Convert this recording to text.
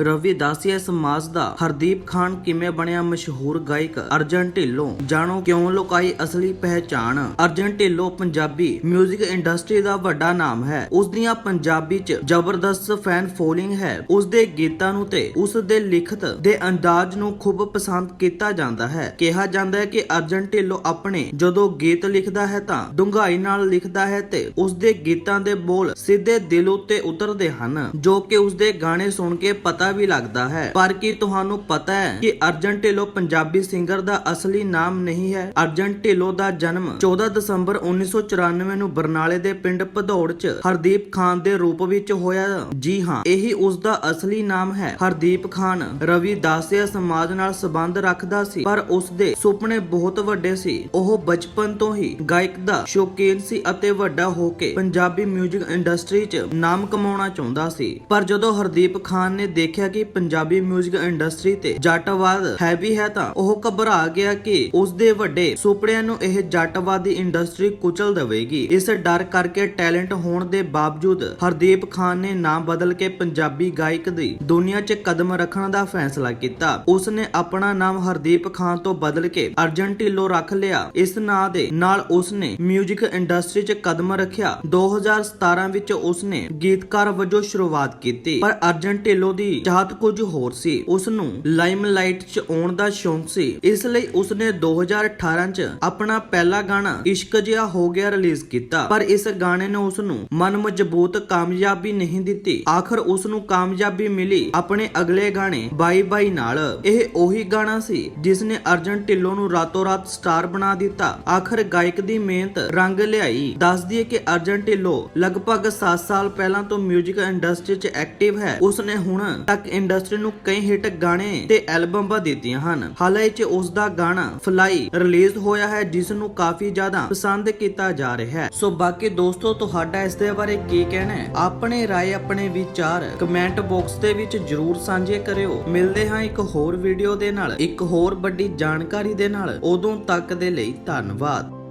ਰਵਿਦਾਸੀਆ ਸਮਾਜ ਦਾ ਹਰਦੀਪ ਖਾਨ ਕਿਵੇਂ ਬਣਿਆ ਮਸ਼ਹੂਰ ਗਾਇਕ? ਅਰਜਨ ਢਿੱਲੋਂ, ਜਾਣੋ ਕਿਉਂ ਲੁਕਾਈ ਅਸਲੀ ਪਹਿਚਾਣ? ਅਰਜਨ ਢਿੱਲੋਂ ਪੰਜਾਬੀ 뮤직 ਇੰਡਸਟਰੀ ਦਾ ਵੱਡਾ ਨਾਮ ਹੈ। ਉਸ ਦੀਆਂ ਪੰਜਾਬੀ 'ਚ ਜ਼ਬਰਦਸਤ ਫੈਨ ਫੋਲੋਇੰਗ ਹੈ। ਉਸ ਦੇ ਗੀਤਾਂ ਨੂੰ ਤੇ ਉਸ ਦੇ ਲਿਖਤ ਦੇ ਅੰਦਾਜ਼ ਨੂੰ ਖੂਬ ਪਸੰਦ ਕੀਤਾ ਜਾਂਦਾ ਹੈ। ਕਿਹਾ ਜਾਂਦਾ ਹੈ ਕਿ ਅਰਜਨ ਢਿੱਲੋਂ ਆਪਣੇ ਜਦੋਂ ਗੀਤ ਲਿਖਦਾ ਹੈ ਤਾਂ ਡੂੰਘਾਈ ਨਾਲ ਲਿਖਦਾ ਹੈ ਤੇ ਉਸ ਦੇ ਗੀਤਾਂ ਦੇ ਬੋਲ ਸਿੱਧੇ ਦਿਲ ਉੱਤੇ ਉਤਰਦੇ ਹਨ, ਜੋ ਕਿ ਉਸ ਦੇ ਗਾਣੇ ਸੁਣ ਕੇ ਪਤਾ ਵੀ ਲੱਗਦਾ ਹੈ। ਪਰ ਕੀ ਤੁਹਾਨੂੰ ਪਤਾ ਹੈ ਕਿ ਅਰਜਨ ਢਿੱਲੋਂ ਪੰਜਾਬੀ ਸਿੰਗਰ ਦਾ ਅਸਲੀ ਨਾਮ ਨਹੀਂ ਹੈ? ਅਰਜਨ ਢਿੱਲੋਂ ਦਾ ਜਨਮ 14 ਦਸੰਬਰ 1994 ਨੂੰ ਬਰਨਾਲੇ ਦੇ ਪਿੰਡ ਭਦੌੜ 'ਚ ਹਰਦੀਪ ਖਾਨ ਦੇ ਰੂਪ ਵਿੱਚ ਹੋਇਆ। ਜੀ ਹਾਂ, ਇਹੀ ਉਸ ਦਾ ਅਸਲੀ ਨਾਮ ਹੈ। ਹਰਦੀਪ ਖਾਨ ਰਵੀ ਦਾਸਿਆ ਸਮਾਜ ਨਾਲ ਸੰਬੰਧ ਰੱਖਦਾ ਸੀ, ਪਰ ਉਸ ਦੇ ਸੁਪਨੇ ਬਹੁਤ ਵੱਡੇ ਸੀ। ਉਹ ਬਚਪਨ ਤੋਂ ਹੀ ਗਾਇਕ ਦਾ ਸ਼ੌਕੀਨ ਸੀ ਅਤੇ ਵੱਡਾ ਹੋ ਕੇ ਪੰਜਾਬੀ 뮤직 ਇੰਡਸਟਰੀ 'ਚ ਨਾਮ ਕਮਾਉਣਾ ਚਾਹੁੰਦਾ ਸੀ। ਪਰ ਜਦੋਂ ਹਰਦੀਪ ਖਾਨ ਨੇ ਦੇਖਿਆ ਕਿ ਪੰਜਾਬੀ 뮤직 ਇੰਡਸਟਰੀ ਤੇ ਜੱਟਵਾਦ ਹੈਵੀ ਹੈ ਤਾਂ ਉਹ ਘਬਰਾ ਗਿਆ ਕਿ ਉਸ ਦੇ ਵੱਡੇ ਸੁਪਨਿਆਂ ਨੂੰ ਇਹ ਜੱਟਵਾਦੀ ਇੰਡਸਟਰੀ ਕੁਚਲ ਦੇਵੇਗੀ ਇਸ ਡਰ ਕਰਕੇ ਟੈਲੈਂਟ ਹੋਣ ਦੇ ਬਾਵਜੂਦ ਹਰਦੀਪ ਖਾਨ ਨੇ ਨਾਮ ਬਦਲ ਕੇ ਪੰਜਾਬੀ ਗਾਇਕ ਦੀ ਦੁਨੀਆ 'ਚ ਕਦਮ ਰੱਖਣ ਦਾ ਫੈਸਲਾ ਕੀਤਾ ਉਸ ਨੇ ਆਪਣਾ ਨਾਮ ਹਰਦੀਪ ਖਾਨ ਤੋਂ ਬਦਲ ਕੇ ਅਰਜਨ ਢਿੱਲੋਂ ਰੱਖ ਲਿਆ ਇਸ ਨਾਂ ਦੇ ਨਾਲ ਉਸ ਨੇ 뮤직 ਇੰਡਸਟਰੀ 'ਚ ਕਦਮ ਰੱਖਿਆ 2017 ਵਿੱਚ ਉਸ ਨੇ ਗੀਤਕਾਰ ਵਜੋਂ ਸ਼ੁਰੂਆਤ ਕੀਤੀ ਪਰ ਅਰਜਨ ਢਿੱਲੋਂ ਦੀ ਚਾਹਤ ਕੁਝ ਹੋਰ ਸੀ। ਉਸ ਨੂੰ ਲਾਈਮਲਾਈਟ 'ਚ ਆਉਣ ਦਾ ਸ਼ੌਂਕ ਸੀ। ਇਸ ਲਈ ਉਸ ਨੇ 2018 'ਚ ਆਪਣਾ ਪਹਿਲਾ ਗਾਣਾ ਇਸ਼ਕ ਜਿਹਾ ਹੋ ਗਿਆ ਰਿਲੀਜ਼ ਕੀਤਾ। ਪਰ ਇਸ ਗਾਣੇ ਨੇ ਉਸ ਨੂੰ ਮਨ ਮਜ਼ਬੂਤ ਕਾਮਯਾਬੀ ਨਹੀਂ ਦਿੱਤੀ। ਆਖਰ ਉਸ ਨੂੰ ਕਾਮਯਾਬੀ ਮਿਲੀ ਆਪਣੇ ਅਗਲੇ ਗਾਣੇ ਬਾਈ ਬਾਈ ਨਾਲ। ਇਹ ਉਹੀ ਗਾਣਾ ਸੀ ਜਿਸ ਨੇ ਅਰਜਨ ਢਿੱਲੋਂ ਨੂੰ ਰਾਤੋਂ ਰਾਤ ਸਟਾਰ ਬਣਾ ਦਿੱਤਾ। ਆਖਰ ਗਾਇਕ ਦੀ ਮਿਹਨਤ ਰੰਗ ਲਿਆਈ। ਦੱਸਦੀ ਦਈਏ ਕਿ ਅਰਜਨ ਢਿੱਲੋਂ ਲਗਭਗ 7 ਸਾਲ ਪਹਿਲਾਂ ਤੋਂ 뮤직 ਇੰਡਸਟਰੀ 'ਚ ਐਕਟਿਵ ਹੈ। ਉਸ ਨੇ ਹੁਣ ਤੱਕ ਇੰਡਸਟਰੀ ਨੂੰ ਕਈ ਹਿੱਟ ਗਾਣੇ ਤੇ ਐਲਬਮਾਂ ਦਿੱਤੀਆਂ ਹਨ। ਹਾਲੇ ਉਸ ਦਾ ਗਾਣਾ ਫਲਾਈ ਰਿਲੀਜ਼ ਹੋਇਆ ਹੈ, ਜਿਸ ਨੂੰ ਕਾਫੀ ਜ਼ਿਆਦਾ ਪਸੰਦ ਕੀਤਾ ਜਾ ਰਿਹਾ ਹੈ। ਸੋ ਬਾਕੀ ਦੋਸਤੋ, ਤੁਹਾਡਾ ਇਸ ਦੇ ਬਾਰੇ ਕੀ ਕਹਿਣਾ ਹੈ? ਆਪਣੇ ਰਾਏ, ਆਪਣੇ ਵਿਚਾਰ ਕਮੈਂਟ ਬਾਕਸ ਦੇ ਵਿੱਚ ਜਰੂਰ ਸਾਂਝੇ ਕਰਿਓ। ਮਿਲਦੇ ਹਾਂ ਇੱਕ ਹੋਰ ਵੀਡੀਓ ਦੇ ਨਾਲ, ਇੱਕ ਹੋਰ ਵੱਡੀ ਜਾਣਕਾਰੀ ਦੇ ਨਾਲ। ਉਦੋਂ ਤੱਕ ਦੇ ਲਈ ਧੰਨਵਾਦ।